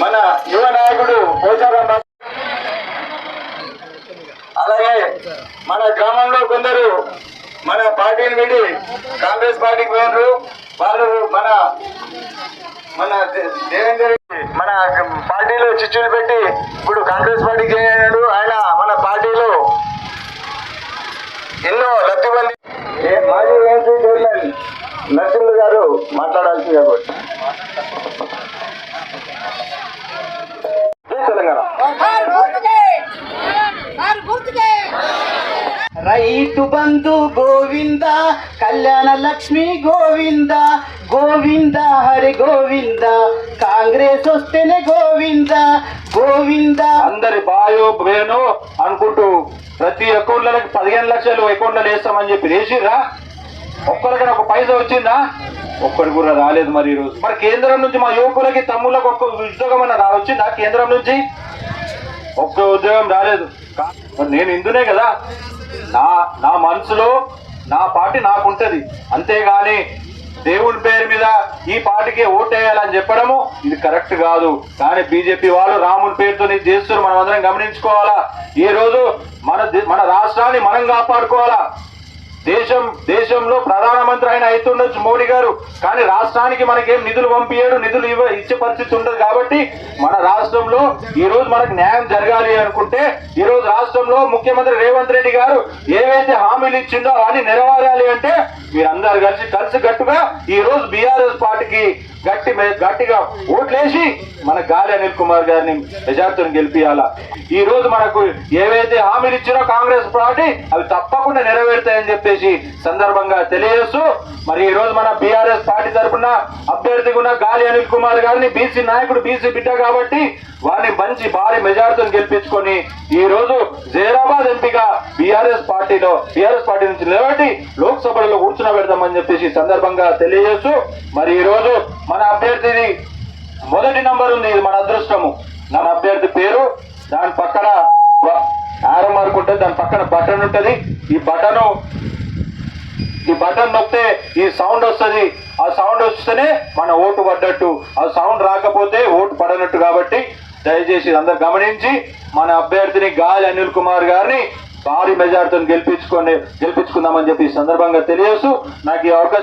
మన యువ నాయకుడు పోచారం అలాగే మన గ్రామంలో కొందరు మన పార్టీని విడి కాంగ్రెస్ పార్టీకి పోయినారు. వాళ్ళు మన మన దే- దేవేంద్ర మన పార్టీలో చిచ్చులు పెట్టి ఇప్పుడు కాంగ్రెస్ పార్టీకి చేరాడు ఆయన మన పార్టీలో ఎన్నో లబ్ధి పొంది మాజీ చైర్మన్ నరసింహ తెలంగాణ సార్ గుర్తుకే రైతు బంధు గోవింద కళ్యాణ లక్ష్మి గోవింద గోవింద హరి గోవింద కాంగ్రెస్ వస్తేనే గోవింద గోవింద. అందరి బాయో బేను అనుకుంటూ ప్రతి అకౌంట్లకి పదిహేను లక్షలు అకౌంట్లో వేస్తామని చెప్పి వేసిర్రా? ఒక్కరికైనా ఒక పైసా వచ్చిందా? ఒక్కడి కూడా రాలేదు మరి ఈరోజు మరి కేంద్రం నుంచి మా యువకులకి తమ్ముళ్ళకి ఒక్క ఉద్యోగం అన్న రా వచ్చిందా? కేంద్రం నుంచి? ఒక్క ఉద్యోగం రాలేదు. మరి నేను ఇందునే కదా. నా నా మనసులో నా పార్టీ నాకుంటుంది. అంతేగాని దేవుడి పేరు మీద ఈ పార్టీకి ఓటేయాలని చెప్పడము ఇది కరెక్ట్ కాదు. కానీ బీజేపీ వాళ్ళు రాముని పేరుతో ఇది చేస్తున్నారు మనం అందరం గమనించుకోవాలా? ఈ రోజు మన దే- మన రాష్ట్రాన్ని మనం కాపాడుకోవాలా? దేశం దేశంలో ప్రధానమంత్రి ఆయన అవుతుండొచ్చు మోడీ గారు. కానీ రాష్ట్రానికి మనకేం నిధులు పంపించాడు నిధులు ఇవ్వ ఇచ్చే పరిస్థితి ఉండదు కాబట్టి మన రాష్ట్రంలో ఈ రోజు మనకు న్యాయం జరగాలి అనుకుంటే ఈ రోజు రాష్ట్రంలో ముఖ్యమంత్రి రేవంత్ రెడ్డి గారు ఏవైతే హామీలు ఇచ్చిందో అవన్నీ నెరవేరాలి అంటే మీరందరు కలిసి కలిసి గట్టుగా ఈ రోజు బీఆర్ఎస్ పార్టీకి గట్టి గట్టిగా ఓట్లేసి మన గాలి అనిల్ కుమార్ గారిని మెజార్టీని గెలిపియాలా ఈ రోజు మనకు ఏవైతే హామీలు ఇచ్చినో కాంగ్రెస్ పార్టీ అవి తప్పకుండా నెరవేరుతాయని చెప్పేసి సందర్భంగా తెలియజేస్తూ మరి ఈ రోజు మన బీఆర్ఎస్ పార్టీ తరఫున అభ్యర్థిగా ఉన్న గాలి అనిల్ కుమార్ గారిని బీసీ నాయకుడు బీసీ బిడ్డ కాబట్టి వారిని మంచి భారీ మెజార్టీని గెలిపించుకొని ఈ రోజు జైరాబాద్ ఎంపీగా బీఆర్ఎస్ పార్టీలో బీఆర్ఎస్ పార్టీ నుంచి నిలబడి లోక్సభలో కూర్చునబెడదామని చెప్పేసి సందర్భంగా తెలియజేస్తూ మరి ఈ రోజు మన అభ్యర్థిది మొదటి నంబర్ ఉంది ఇది మన అదృష్టము. మన అభ్యర్థి పేరు దాని పక్కన ఆరం వరకు ఉంటుంది దాని పక్కన బటన్ ఉంటుంది. ఈ బటను ఈ బటన్ నొక్కితే ఈ సౌండ్ వస్తుంది. ఆ సౌండ్ వస్తేనే మన ఓటు పడ్డట్టు. ఆ సౌండ్ రాకపోతే ఓటు పడనట్టు కాబట్టి దయచేసి అందరు గమనించి మన అభ్యర్థిని గాలి అనిల్ కుమార్ గారిని భారీ మెజార్టీని గెలిపించుకొని గెలిపించుకుందామని చెప్పి ఈ సందర్భంగా తెలియజేస్తూ నాకు ఈ అవకాశం